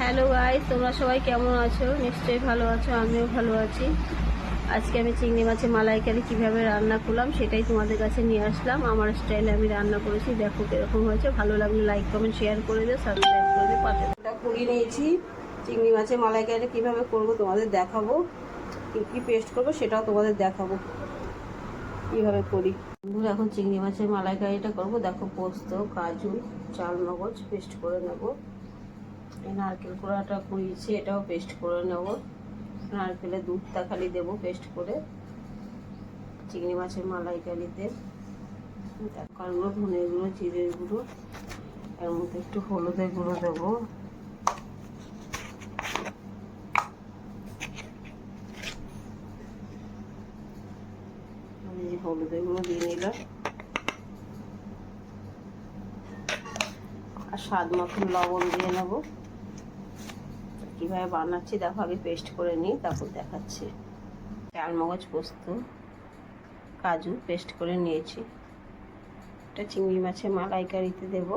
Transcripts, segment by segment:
Hello guys, তোমরা সবাই কেমন আছো? নিশ্চয়ই ভালো আছো, আমিও ভালো আছি। আজকে আমি চিংড়ি মাছের মালাইকারি কীভাবে রান্না করলাম সেটাই তোমাদের কাছে নিয়ে আসলাম। আমার স্টাইলে আমি রান্না করেছি, দেখো কীরকম হয়েছে। ভালো লাগলে লাইক কমেন্ট শেয়ার করে দিও সাবস্ক্রাইব করে দিও, পাশে পুরি নিয়েছি। চিংড়ি মাছের মালাইকারি কীভাবে করব তোমাদের দেখাবো। কী কী পেস্ট করব সেটাও তোমাদের দেখাবো। কীভাবে করি? বন্ধুরা, এখন চিংড়ি মাছের মালাইকারিটা করব। দেখো পোস্ত, কাজু চাল মগজ পেস্ট করে নেব। এই নারকেল কোড়াটা কুড়িয়েছি, এটাও পেস্ট করে নেব। নারকেলের দুধটা খালি দেবো পেস্ট করে। চিংড়ি মাছের মালাইকারিতে। তারপর গুঁড়ো ধনের গুঁড়ো, জিরের গুঁড়ো, এর মধ্যে একটু হলুদের গুঁড়ো দেবো। হলুদের গুঁড়ো দিয়ে নিলাম। আর স্বাদ মতন লবণ দিয়ে নেব। কীভাবে বানাচ্ছি দেখো, আগে পেস্ট করে নিই, তারপর দেখাচ্ছি। চাল মগজ পোস্ত, কাজু পেস্ট করে নিয়েছি। এটা চিংড়ি মাছের মালাইকারিতে দেবো।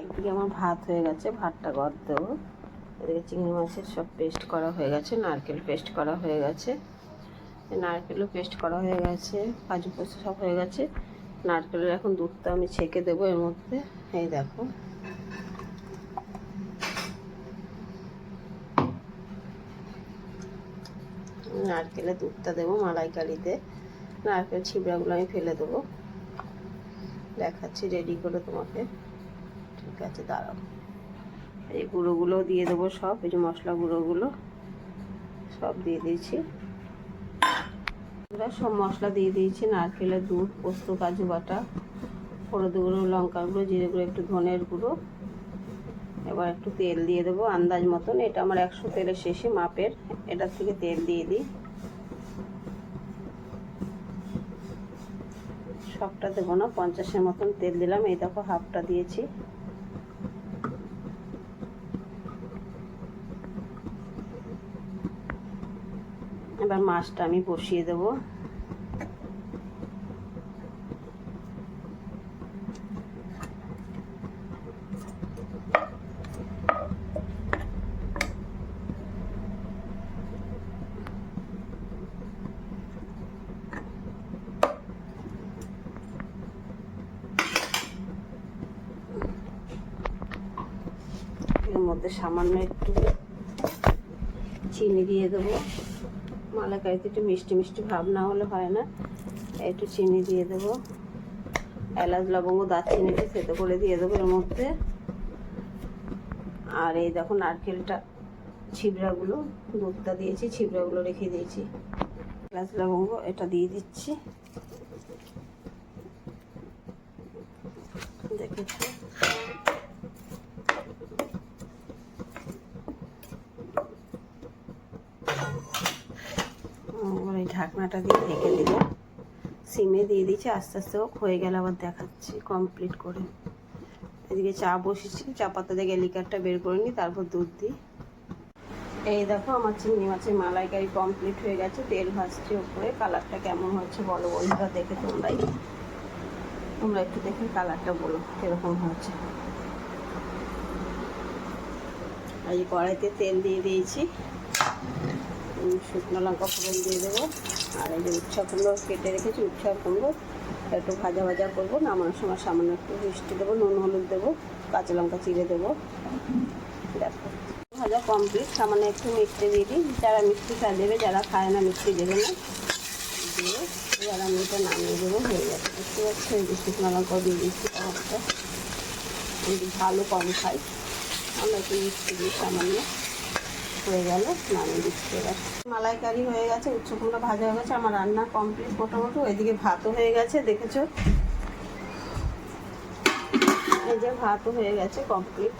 একদিকে আমার ভাত হয়ে গেছে, ভাতটা গদ দেবো। এদিকে চিংড়ি মাছের সব পেস্ট করা হয়ে গেছে, নারকেল পেস্ট করা হয়ে গেছে। নারকেলও পেস্ট করা হয়ে গেছে, কাজু পোস্ত সব হয়ে গেছে। নারকেলের এখন দুধটা আমি ছেঁকে দেবো এর মধ্যে। এই দেখো। নারকেলের দুধটা দেবো মালাইকারিতে। নারকেল ছিবড়াগুলো আমি ফেলে দেবো। দেখাচ্ছি রেডি করে তোমাকে। ঠিক আছে, দাঁড়াও। এই গুঁড়োগুলো দিয়ে দেবো সব, এই যে মশলা গুঁড়োগুলো, সব দিয়ে দিয়েছি। এবার সব মশলা দিয়ে দিয়েছি, নারকেলের দুধ, পোস্ত, কাজু বাটা, হলুদ গুঁড়ো লঙ্কা গুঁড়ো, জিরে গুঁড়ো, একটু ধনের গুঁড়ো। এবার একটু তেল দিয়ে দেবো, আন্দাজ মতন। এটা আমার একশো তেলের শেষে মাপের, এটার থেকে তেল দিয়ে দিই। সবটা দেবো না, পঞ্চাশের মতন তেল দিলাম। এই দেখো, হাফটা দিয়েছি। এবার মাছটা আমি বসিয়ে দেবো। এর মধ্যে সামান্য একটু চিনি দিয়ে দেবো। মালাকারিতে একটু মিষ্টি মিষ্টি ভাব না হলে হয় না। একটু চিনি দিয়ে দেবো। এলাচ, লবঙ্গ দারচিনিটা সেতো করে দিয়ে দেবো এর মধ্যে। আর এই দেখো নারকেলটা, ছিবড়াগুলো, দুধটা দিয়েছি, ছিবড়াগুলো রেখে দিয়েছি। এলাচ, লবঙ্গ, এটা দিয়ে দিচ্ছি। দেখেছি? এবার এই ঢাকনাটা দিয়ে ঢেকে দিল সিমে দিয়ে দিচ্ছি আস্তে আস্তে হয়ে গেলে আবার দেখাচ্ছি কমপ্লিট করে। এদিকে চা বসেছি, চা পাতা দিয়ে গ্যালিকারটা বের করে নিই, তারপর দুধ দিই। এই দেখো, আমার চিংড়ি মাছের মালাইকারি কমপ্লিট হয়ে গেছে, তেল ভাসছে ওপরে কালারটা কেমন হচ্ছে বলো, বন্ধুরা, দেখে তোমরাই। তোমরা একটু দেখে কালারটা বলো, কীরকম হয়েছে এই কড়াইতে তেল দিয়ে দিয়েছি। শুকনো লঙ্কা ফোড়ন দিয়ে দেবো। আর এই যে উচ্ছা কুমড়ো কেটে রেখেছি উচ্ছা কুমড়ো একটু ভাজা ভাজা করব। নামানোর সময় সামান্য একটু মিষ্টি দেবো, নুন হলুদ দেবো, কাঁচা লঙ্কা চিড়ে দেবো। দেখো ভাজা কমপ্লিট সামান্য একটু মিষ্টি দিয়ে দিই। যারা মিষ্টি খা দেবে, যারা খায় না মিষ্টি দেবে না। দিয়ে এবার আমি নামিয়ে দেবো, হয়ে যাবে দেখতে পাচ্ছি, এই যে শুকনো লঙ্কাও দিয়ে দিচ্ছি ভালো কম খাই। আমরা একটু মিষ্টি দিই সামান্য। হয়ে গেল, নামিয়ে দিচ্ছি এবার। মালাইকারি হয়ে গেছে উচ্চ ভাজা হয়ে গেছে, আমার রান্না কমপ্লিট মোটামুটি। ওইদিকে ভাতও হয়ে গেছে, দেখেছ? এই যে ভাতও হয়ে গেছে কমপ্লিট